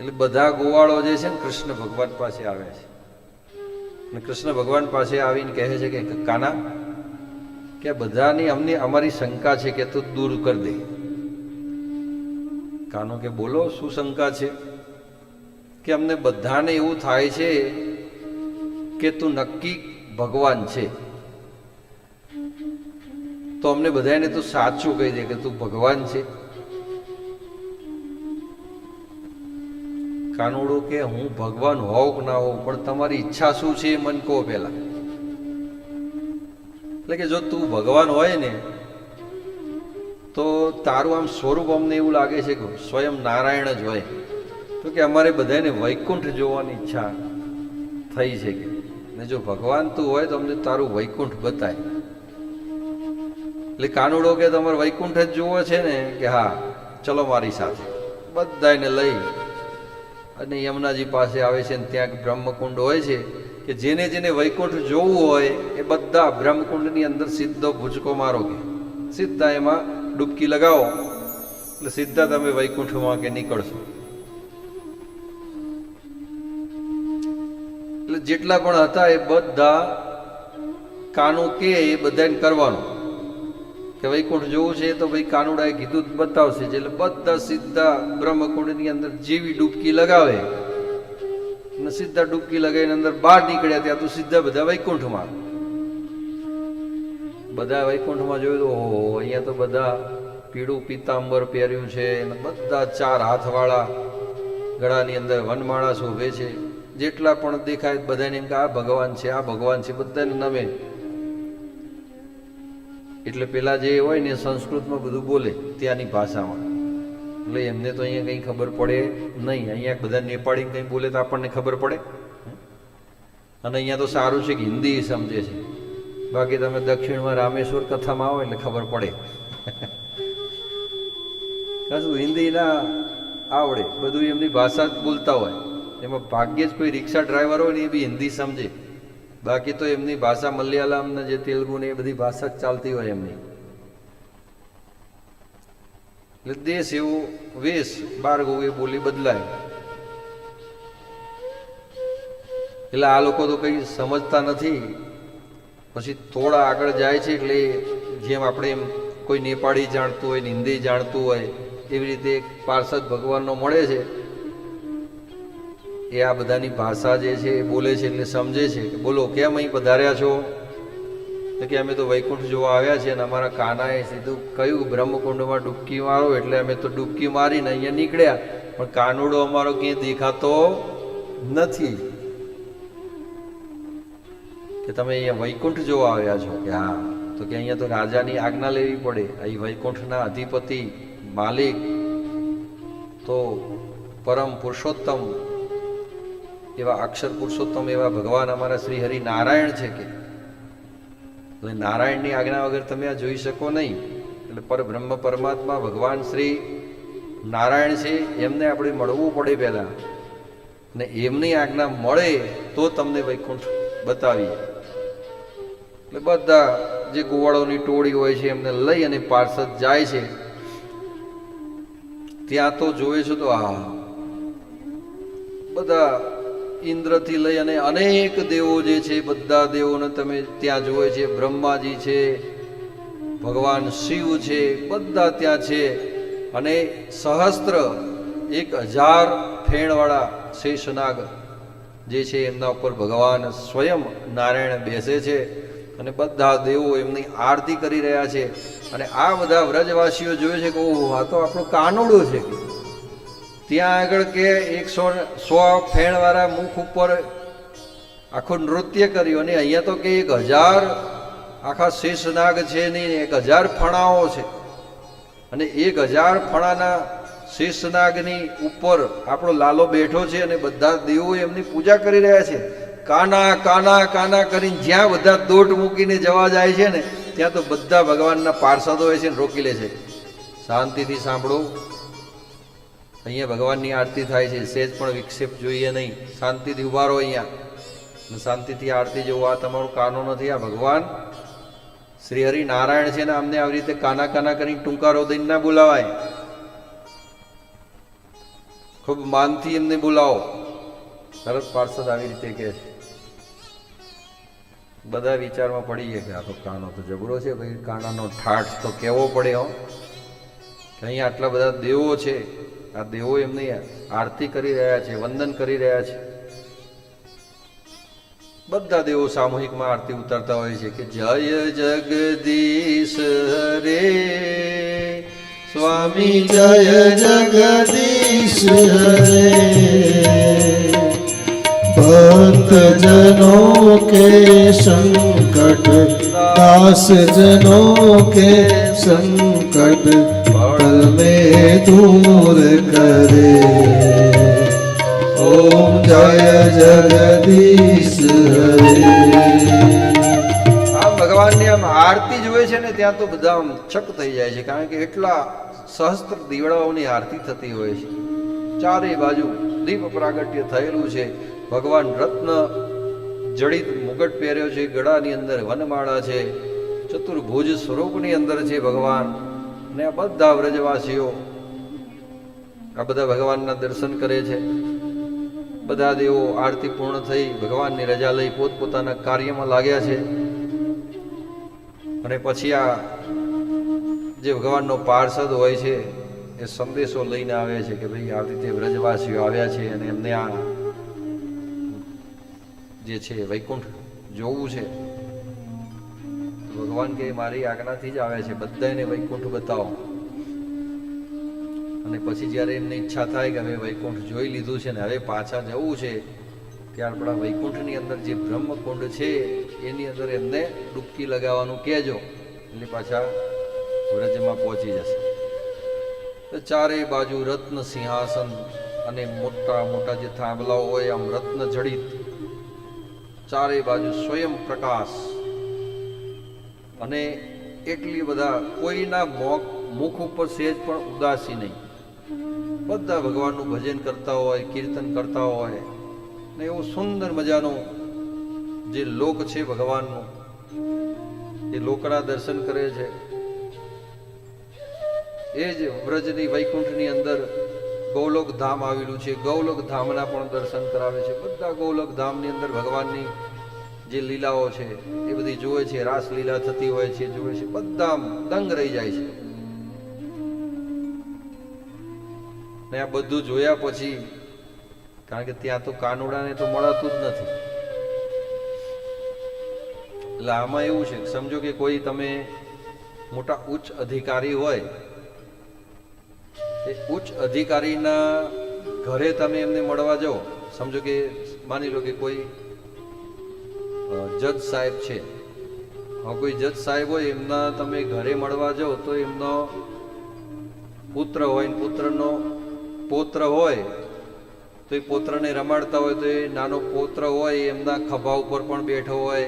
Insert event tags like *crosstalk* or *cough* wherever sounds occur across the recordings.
એટલે બધા ગોવાળો જે છે ને કૃષ્ણ ભગવાન પાસે આવે છે. અને કૃષ્ણ ભગવાન પાસે આવીને કહે છે કે, કાના, કે બધાની અમને અમારી શંકા છે કે તું દૂર કરી દે. કાનો કે, બોલો, શું શંકા છે? કે અમને બધાને એવું થાય છે કે તું નક્કી ભગવાન છે. તો અમને બધાને તું સાચું કહી દે કે તું ભગવાન છે. કાનુડો કે હું ભગવાન હોઉં કે ના હોઉં, પણ તમારી ઈચ્છા શું છે એ મને કહો પહેલા. એટલે કે જો તું ભગવાન હોય ને, તો તારું આમ સ્વરૂપ અમને એવું લાગે છે કે સ્વયં નારાયણ જ હોય. તો કે અમારે બધાને વૈકુંઠ જોવાની ઈચ્છા થઈ છે કે. ને જો ભગવાન તું હોય તો અમને તારું વૈકુંઠ બતાય. એટલે કાનુડો કે તમારે વૈકુંઠ જ જોવો છે ને, કે હા, ચલો મારી સાથે. બધાને લઈ. અને યમુનાજી પાસે આવે છે ને ત્યાં બ્રહ્મકુંડ હોય છે કે જેને જેને વૈકુંઠ જોવું હોય, એ બધા બ્રહ્મકુંડની અંદર સીધો ભૂચકો મારો કે. સીધા એમાં ડૂબકી લગાવો. એટલે સીધા તમે વૈકુંઠમાં કે નીકળશો. એટલે જેટલા પણ હતા એ બધા કાનું કે એ બધાને કરવાનું. કે વૈકુંઠ જોવું છે તો ભાઈ કાનુડાએ કીધું બતાવશે એટલે બધા સીધા બ્રહ્મકુંડની અંદર જેવી ડૂબકી લગાવે. અને સીધા ડૂબકી લગાવીને અંદર બહાર નીકળ્યા ત્યાં તો સીધા બધા વૈકુંઠમાં. બધા વૈકુંઠમાં જોયું તો, ઓહો, અહીંયા તો બધા પીળું પીતાંબર પહેર્યું છે અને બધા ચાર હાથવાળા ગળાની અંદર વનમાળા શોભે છે. જેટલા પણ દેખાય બધાને એમ કે આ ભગવાન છે, આ ભગવાન છે, બધાને નમે. એટલે પેલા જે હોય ને સંસ્કૃતમાં બધું બોલે ત્યાંની ભાષામાં. એટલે એમને તો અહીંયા કંઈ ખબર પડે નહીં. અહીંયા બધા નેપાળી કંઈ બોલે તો આપણને ખબર પડે? અને અહીંયા તો સારું છે કે હિન્દી સમજે છે. બાકી તમે દક્ષિણમાં રામેશ્વર કથામાં આવો એટલે ખબર પડે. *laughs* કશું હિન્દી ના આવડે. બધું એમની ભાષા જ બોલતા હોય. એમાં ભાગ્યે જ કોઈ રિક્ષા ડ્રાઈવર હોય ને એ બી હિન્દી સમજે. બાકી તો એમની ભાષા મલયાલમ ને જે તેલુગુ ને એ બધી ભાષા જ ચાલતી હોય એમની. એટલે દેશ એવું વેશ, બાર એ બોલી બદલાય. એટલે આ લોકો તો કઈ સમજતા નથી. પછી થોડા આગળ જાય છે એટલે જેમ આપણે એમ કોઈ નેપાળી જાણતું હોય હિન્દી જાણતું હોય, એવી રીતે પાર્ષદ ભગવાનનો મળે છે. એ આ બધાની ભાષા જે છે, એ બોલે છે એટલે સમજે છે કે બોલો, કેમ અહીં પધાર્યા છો? તો કે અમે તો વૈકુંઠ જોવા આવ્યા છીએ અને અમારા કાનાએ સીધું કહ્યું, બ્રહ્મકુંડમાં ડૂબકી મારો. એટલે અમે તો ડૂબકી મારીને અહીંયા નીકળ્યા. પણ કાનુડો અમારો ક્યાંય દેખાતો નથી. કે તમે અહીંયા વૈકુંઠ જોવા આવ્યા છો? કે હા. તો કે અહીંયા તો રાજાની આજ્ઞા લેવી પડે. અહીં વૈકુંઠના અધિપતિ, માલિક, તો પરમ પુરુષોત્તમ એવા અક્ષર પુરુષોત્તમ, એવા ભગવાન અમારા શ્રી હરિ નારાયણ છે કે? એટલે નારાયણની આજ્ઞા વગર તમે આ જોઈ શકો નહીં. એટલે પરબ્રહ્મ પરમાત્મા ભગવાન શ્રી નારાયણ છે, એમને આપણે મળવું પડે પહેલાં. ને એમની આજ્ઞા મળે તો તમને વૈકુંઠ બતાવીએ. એટલે બધા જે ગોવાળોની ટોળી હોય છે, એમને લઈ અને પાર્ષદ જાય છે. ત્યાં તો જોવે છે તો, આ બધા ઇન્દ્રથી લઈ અને અનેક દેવો જે છે, બધા દેવોને તમે ત્યાં જોવે છે, બ્રહ્માજી છે, ભગવાન શિવ છે, બધા ત્યાં છે. અને સહસ્ત્ર એક હજાર ફેણવાળા શેષનાગ જે છે, એમના ઉપર ભગવાન સ્વયં નારાયણ બેસે છે અને બધા દેવો એમની આરતી કરી રહ્યા છે. અને આ બધા વ્રજવાસીઓ જોયે છે કે, ઓહો, આ તો આપણો કાનુડો છે. ત્યાં આગળ કે એકસો સો ફેણવાળા મુખ ઉપર આખું નૃત્ય કર્યું અને અહીંયા તો કે એક હજાર આખા શેષનાગ છે નહીં એક હજાર ફણાઓ છે. અને એક હજાર ફણાના શેષનાગની ઉપર આપણો લાલો બેઠો છે અને બધા દેવો એમની પૂજા કરી રહ્યા છે. કાના કાના કાના કરીને જ્યાં બધા દોટ મૂકીને જવા જાય છે ને, ત્યાં તો બધા ભગવાનના પાર્ષદો હોય છે ને રોકી લે છે. શાંતિથી સાંભળો. અહીંયા ભગવાનની આરતી થાય છે, સેજ પણ વિક્ષેપ જોઈએ નહીં. શાંતિથી ઊભા રહો અહીંયા. શાંતિથી આરતી જોવું, આ તમારું કાનો નથી, આ ભગવાન શ્રી હરિ નારાયણ છે ને અમને આવી રીતે કાના કાના કરીને ટૂંકારો દઈને ના બોલાવાય. ખૂબ માનથી એમને બોલાવો. સરસ પાર્ષદ આવી રીતે કહે છે. બધા વિચારમાં પડી ગયા કે આ તો કાનો તો જબરો છે, ભાઈ, કાનાનો ઠાઠ તો કેવો પડે, હો. કે અહીંયા આટલા બધા દેવો છે. આ દેવો એમની આરતી કરી રહ્યા છે, વંદન કરી રહ્યા છે. બધા દેવો સામૂહિકમાં આરતી ઉતારતા હોય છે કે જય જગદીશ હરે. સ્વામી જય જગદીશ હરે. ભક્તજનો કે સંકટ, દાસજનો કે સંકટ. संकट पल में दूर करे ओम जय जगदीश हरे આમ ભગવાનની આમ આરતી જોવે છે ને ત્યાં તો બધા આમ છક થઈ જાય છે કારણ કે એટલા સહસ્ત્ર દીવડાઓની આરતી થતી હોય છે ચારે બાજુ દીપ પ્રાગટ્ય થયેલું છે ભગવાન રત્ન જડિત મુગટ પહેર્યો છે ગળાની અંદર વનમાળા છે ચતુર્ભુજ સ્વરૂપની અંદર છે ભગવાન ને આ બધા વ્રજવાસીઓ આ બધા ભગવાનના દર્શન કરે છે. બધા દેવો આરતી પૂર્ણ થઈ ભગવાનની રજા લઈ પોતપોતાના કાર્યમાં લાગ્યા છે. અને પછી આ જે ભગવાનનો પાર્ષદ હોય છે, એ સંદેશો લઈને આવે છે કે ભાઈ આવી રીતે વ્રજવાસીઓ આવ્યા છે અને એમને આ જે છે વૈકુંઠ જોવું છે. ભગવાન કે મારી આજ્ઞાથી જ આવ્યા છે. બધાને વૈકુંઠ બતાવો. અને પછી જ્યારે એમને ઈચ્છા થાય કે હવે વૈકુંઠ જોઈ લીધું છે ને હવે પાછા જવું છે ત્યાર આપણા વૈકુંઠની અંદર જે બ્રહ્મકુંડ છે, એની અંદર એમને ડૂબકી લગાવવાનું કહેજો. એટલે પાછા વ્રજમાં પહોંચી જશે. તો ચારે બાજુ રત્ન સિંહાસન અને મોટા મોટા જે થાંભલાઓ હોય, આમ રત્ન જડિત. ચારે બાજુ સ્વયં પ્રકાશ. અને એટલી બધા કોઈના મોક મુખ ઉપર સેજ પણ ઉદાસી નહીં. બધા ભગવાનનું ભજન કરતા હોય, કીર્તન કરતા હોય, ને એવું સુંદર મજાનો જે લોક છે ભગવાનનું, એ લોકના દર્શન કરે છે. એ જ વ્રજની વૈકુંઠની અંદર ગૌલોક ધામ આવેલું છે. ગૌલોક ધામના પણ દર્શન કરાવે છે. બધા ગૌલોક ધામની અંદર ભગવાનની જે લીલાઓ છે, એ બધી જોવે છે, રાસ લીલા થતી હોય છે જોવે છે બધા દંગ રહી જાય છે. ને આ બધું જોયા પછી, કારણ કે ત્યાં તો કાનુડાને તો મળાતું જ નથી. એટલે આમાં એવું છે, સમજો કે કોઈ તમે મોટા ઉચ્ચ અધિકારી હોય, એ ઉચ્ચ અધિકારીના ઘરે તમે એમને મળવા જાઓ. સમજો કે, માની લો કે કોઈ જજ સાહેબ છે. કોઈ જજ સાહેબ હોય, એમના તમે ઘરે મળવા જાઓ તો એમનો પુત્ર હોય પુત્રનો પોત્ર હોય, તો એ પોત્રને રમાડતા હોય, તો એ નાનો પોત્ર હોય એમના ખભા ઉપર પણ બેઠો હોય.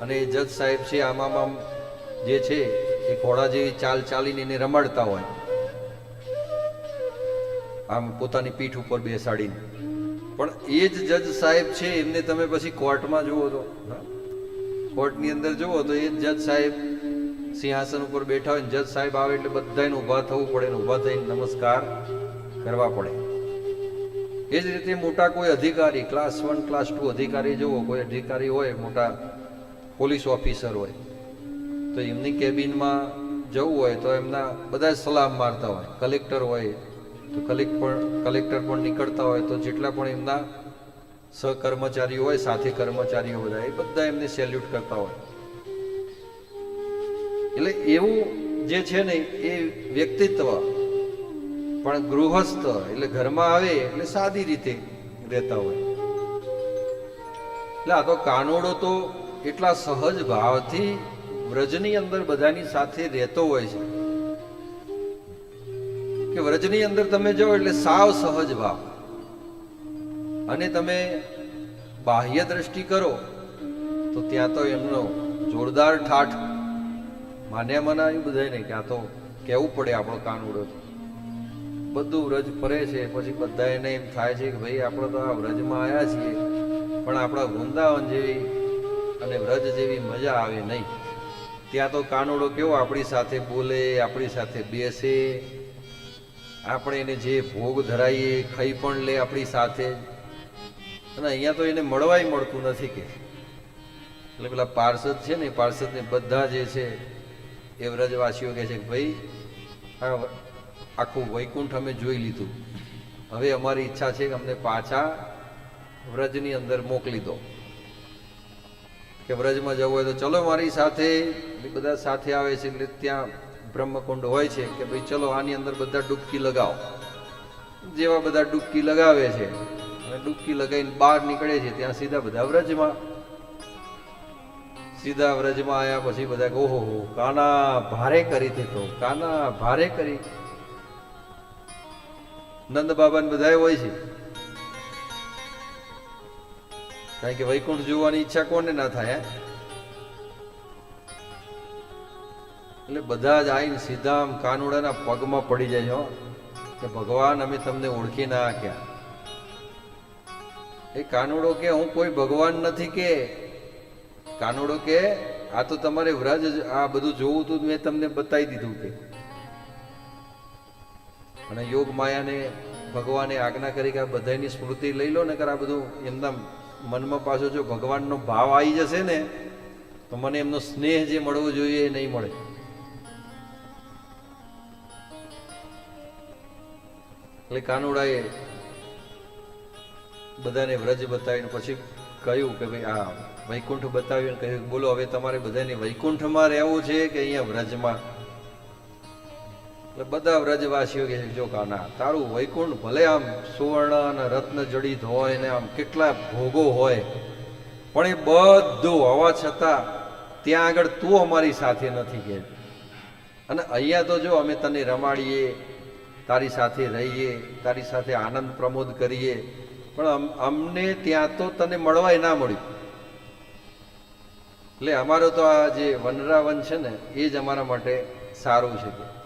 અને એ જજ સાહેબ છે આમ જે છે, એ ઘોડા જેવી ચાલ ચાલીને એને રમાડતા હોય. આમ પોતાની પીઠ ઉપર બેસાડીને. પણ એ જ જજ સાહેબ છે, એમને તમે પછી કોર્ટમાં જુઓ તો. કોર્ટની અંદર જુઓ તો એ જ જજ સાહેબ સિંહાસન ઉપર બેઠા હોય જજ સાહેબ આવે એટલે બધાને ઊભા થવું પડે ને ઊભા થઈને નમસ્કાર કરવા પડે. એ જ રીતે મોટા કોઈ અધિકારી ક્લાસ વન ક્લાસ ટુ અધિકારી જુઓ, કોઈ અધિકારી હોય, મોટા પોલીસ ઓફિસર હોય, તો એમની કેબિનમાં જવું હોય તો એમના બધા સલામ મારતા હોય કલેક્ટર હોય તો કલેક્ટ પણ, કલેક્ટર પણ નીકળતા હોય તો જેટલા પણ એમના સહકર્મચારીઓ હોય, સાથે કર્મચારીઓ બધા, એ બધા એમને સેલ્યુટ કરતા હોય. એટલે એવું જે છે ને, એ વ્યક્તિત્વ, પણ ગૃહસ્થ, એટલે ઘરમાં આવે, એટલે સાદી રીતે રહેતા હોય. એટલે આ તો કાનોડો તો એટલા સહજ ભાવથી વ્રજની અંદર બધાની સાથે રહેતો હોય છે. કે વ્રજની અંદર તમે જાઓ એટલે સાવ સહજ ભાવ અને તમે બાહ્ય દ્રષ્ટિ કરો, તો ત્યાં તો એમનો જોરદાર ઠાઠ માન્યા મનાયું બધાય નહીં, કે તો કહેવું પડે આપણો કાનુડો. બધું વ્રજ ફરે છે, પછી બધા એને એમ થાય છે કે ભાઈ, આપણે તો આ વ્રજમાં આવ્યા છીએ, પણ આપણા વૃંદાવન જેવી અને વ્રજ જેવી મજા આવે નહીં. ત્યાં તો કાનુડો કેવો આપણી સાથે બોલે, આપણી સાથે બેસે આપણે એને જે ભોગ ધરાઈએ ખાઈ પણ લે આપણી સાથે. અને અહીંયા તો એને મળવાય મળતું નથી કે. એટલે પેલા પાર્ષદ છે ને પાર્ષદને બધા જે છે, એ વ્રજવાસીઓ કહે છે કે ભાઈ, આ આખું વૈકુંઠ અમે જોઈ લીધું. હવે અમારી ઈચ્છા છે કે અમને પાછા વ્રજની અંદર મોકલી દો. કે વ્રજમાં જવું હોય તો ચલો મારી સાથે બધા સાથે આવે છે એટલે ત્યાં બ્રહ્મકુંડ હોય છે કે ભાઈ ચલો આની અંદર બધા ડૂબકી લગાવો. જેવા બધા ડૂબકી લગાવે છે, અને ડૂબકી લગાવીને બહાર નીકળે છે, ત્યાં સીધા બધા વ્રજમાં. સીધા વ્રજમાં આવ્યા પછી બધા ઓહો કાના ભારે કરી તે તો, કાના ભારે કરી. નંદ બાબા બધા હોય છે. કારણ કે વૈકુંઠ જોવાની ઈચ્છા કોને ના થાય એટલે બધા જ આવીને સીધા આમ કાનુડાના પગમાં પડી જાય છે કે ભગવાન અમે તમને ઓળખી ના ક્યાં એ કાનુડો કે હું કોઈ ભગવાન નથી કે? કાનુડો કે, આ તો તમારે વ્રજ આ બધું જોવું હતું મેં તમને બતાવી દીધું કે. અને યોગ માયાને ભગવાને આજ્ઞા કરી કે આ બધાની સ્મૃતિ લઈ લો ને કે આ બધું એમના મનમાં પાછો જો ભગવાનનો ભાવ આવી જશે ને, તો મને એમનો સ્નેહ જે મળવો જોઈએ એ નહીં મળે. એટલે કાનુડાએ બધાને વ્રજ બતાવીને પછી કહ્યું કે ભાઈ, આ વૈકુંઠ બતાવ્યું કહ્યું, બોલો, હવે તમારે બધાને વૈકુંઠમાં રહેવું છે કે અહીંયા વ્રજમાં? એટલે બધા વ્રજવાસીઓ કહે જો કાના, તારું વૈકુંઠ ભલે આમ સુવર્ણ અને રત્ન જડિત હોય ને આમ કેટલા ભોગો હોય, પણ એ બધું હોવા છતાં ત્યાં આગળ તું અમારી સાથે નથી કે. અને અહીંયા તો જો અમે તને રમાડીએ તારી સાથે રહીએ, તારી સાથે આનંદ પ્રમોદ કરીએ. પણ અમ- અમને ત્યાં તો તને મળવાય ના મળ્યું. એટલે અમારો તો આ જે વનરાવન છે ને, એ જ અમારા માટે સારું છે